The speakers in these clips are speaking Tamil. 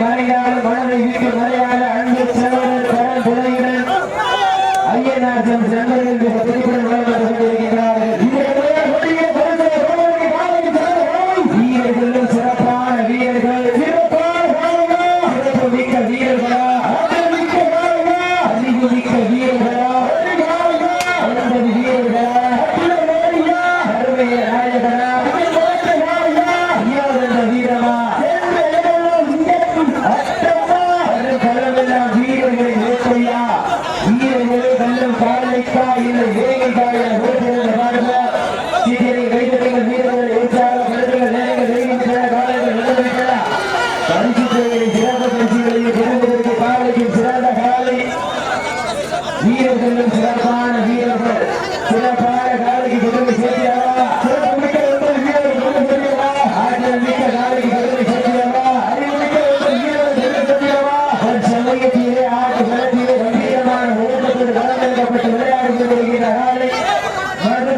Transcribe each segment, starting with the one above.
மறையாமல் மனதை வீட்டு மறையாமல் மிக்க வீரர்களாக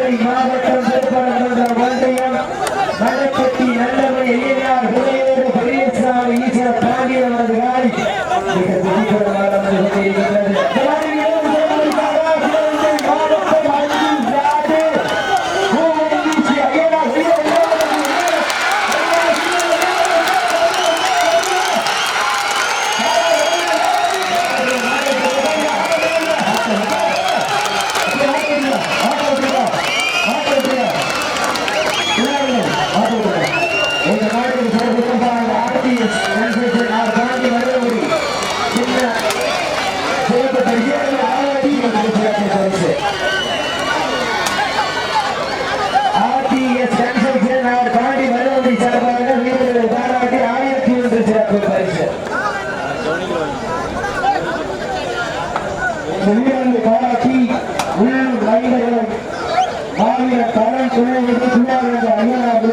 மதுரை மாவட்டம் திருப்பரங்குன்ற ஒன்றியம் மலைப்பட்டி நல்லவர் எளியார் பெரியசாமி ஈஸ்வர பாண்டியன் அவரது காலை. மிக துணிகரமான வெளியிருந்து பாராட்டி உள் மனிதர்களும் மாநில தரம் சொல்லுவது சுமார் என்ற ஐயனார்